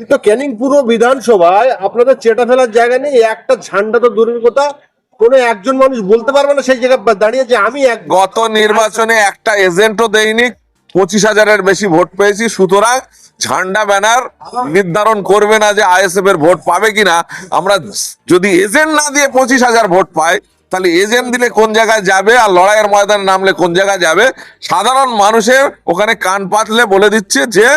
কিন্তু ক্যানিং পুরো বিধানসভায় আপনাদের চেটা ফেলার জায়গা নেই, একটা ঝান্ডা তো দূরের কথা। কোনো একজন মানুষ বলতে পারবে না সেই জায়গায় দাঁড়িয়ে যে আমি এক গত নির্বাচনে একটা এজেন্টও দেয়নি পঁচিশ হাজারের বেশি ভোট পেয়েছি, সুতরাং ঝান্ডা ব্যানার নির্ধারণ করবে না যে আইএসএফ এর ভোট পাবে কিনা। আমরা যদি এজেন্ট না দিয়ে পঁচিশ হাজার ভোট পাই, তাহলে এজেন্ট দিলে কোন জায়গায় যাবে আর লড়াইয়ের ময়দানে নামলে কোন জায়গায় যাবে? সাধারণ মানুষের ওখানে কান পাতলে বলে দিচ্ছে যে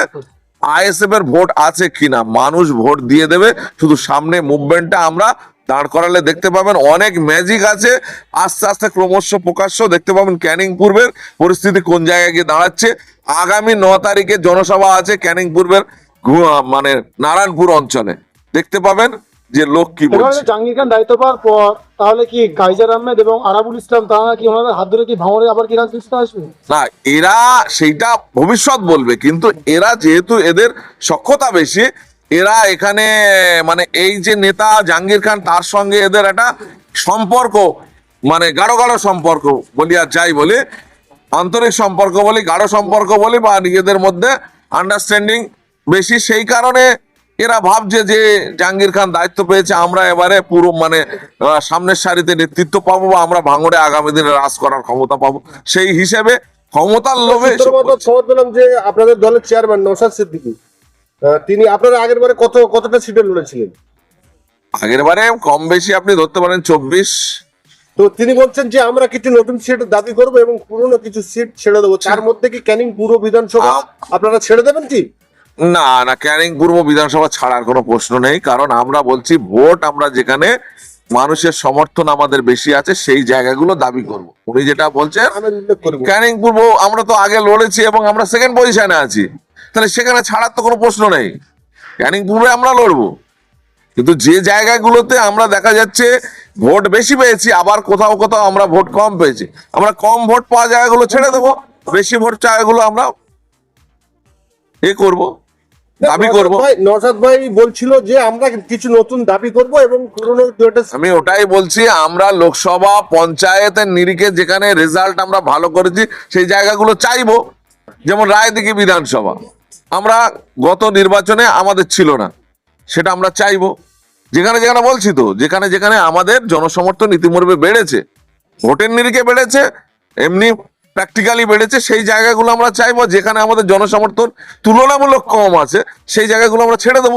আইএসএফ এর ভোট আছে কিনা? মানুষ ভোট দিয়ে দেবে। শুধু সামনে মুভমেন্টটা আমরা দাঁড় করালে দেখতে পাবেন অনেক ম্যাজিক আছে। আস্তে আস্তে ক্রমশ প্রকাশ্য দেখতে পাবেন ক্যানিং পূর্বের পরিস্থিতি কোন জায়গায় গিয়ে দাঁড়াচ্ছে। আগামী ন তারিখে জনসভা আছে ক্যানিং পূর্বের মানে নারায়ণপুর অঞ্চলে। দেখতে পাবেন যে লোক কি বলছে? জাহাঙ্গীর খান দায়িত্ব পাওয়ার পর তাহলে কি গাইজার আহমেদ এবং আরাবুল ইসলাম তারা কি ওনাদের হাত ধরে কি ভাঙড়ে আবার কি রাজনীতিতে আসবে? না এরা সেইটা ভবিষ্যৎ বলবে কিন্তু এরা যেহেতু এদের সক্ষতা বেশি এরা এখানে মানে এই যে নেতা জাহাঙ্গীর খান তার সঙ্গে এদের একটা সম্পর্ক মানে গাঢ় গাঢ় সম্পর্ক বলি আর যাই বলি আন্তরিক সম্পর্ক বলি গাঢ় সম্পর্ক বলি বা নিজেদের মধ্যে আন্ডারস্ট্যান্ডিং বেশি সেই কারণে এরা ভাবছে যে জাহাঙ্গীর খান দায়িত্ব পেয়েছে আমরা এবারে পুরো মানে সামনের সারিতে নেতৃত্ব পাবো বা আমরা ভাঙড়ে আগামী দিনে রাজ করার ক্ষমতা পাবো। সেই হিসেবে ক্ষমতার লোভে। খবর পেলাম যে আপনাদের দলের চেয়ারম্যান নৌসাদ সিদ্দিকী তিনি আপনারা আগের বারে কত কতটা সিটে লড়েছিলেন? আগের বারে কম বেশি আপনি ধরতে পারেন চব্বিশ। তো তিনি বলছেন যে আমরা কিছু নতুন সিট দাবি করব এবং পুরনো কিছু সিট ছেড়ে দেবো। তার মধ্যে কি ক্যানিং পুরো বিধানসভা আপনারা ছেড়ে দেবেন কি? না না ক্যানিং পূর্ব বিধানসভা ছাড়ার কোনো প্রশ্ন নেই কারণ আমরা বলছি ভোট আমরা যেখানে মানুষের সমর্থন আমাদের বেশি আছে সেই জায়গাগুলো দাবি করব। উনি যেটা বলছেন ক্যানিং পূর্ব আমরা তো আগে লড়েছি এবং আমরা সেকেন্ড পজিশনে আছি। তাহলে সেখানে ছাড়ার তো কোনো প্রশ্ন নেই। ক্যানিং পূর্বে আমরা লড়বো। কিন্তু যে জায়গাগুলোতে আমরা দেখা যাচ্ছে ভোট বেশি পেয়েছি আবার কোথাও কোথাও আমরা ভোট কম পেয়েছি। আমরা কম ভোট পাওয়া জায়গাগুলো ছেড়ে দেবো বেশি ভোট জায়গাগুলো আমরা এ করব। দাবি করব। ভাই নসাদ ভাই বলছিল যে আমরা কিছু নতুন দাবি করব এবং পুরনো আমি ওটাই বলছি আমরা লোকসভা পঞ্চায়েতের নিরিখে যেখানে রেজাল্ট আমরা ভালো করেছি সেই জায়গাগুলো চাইব। যেমন রায়দিঘি বিধানসভা। আমরা গত নির্বাচনে আমাদের ছিল না সেটা আমরা চাইব। যেখানে যেখানে বলছি তো যেখানে যেখানে আমাদের জনসমর্থন ইতিমধ্যে বেড়েছে। ভোটের নিরিখে বেড়েছে এমনি প্র্যাকটিক্যালি বেড়েছে, সেই জায়গাগুলো আমরা চাইব যেখানে আমাদের জনসমর্থন তুলনামূলক কম আছে, সেই জায়গাগুলো আমরা ছেড়ে দেবো।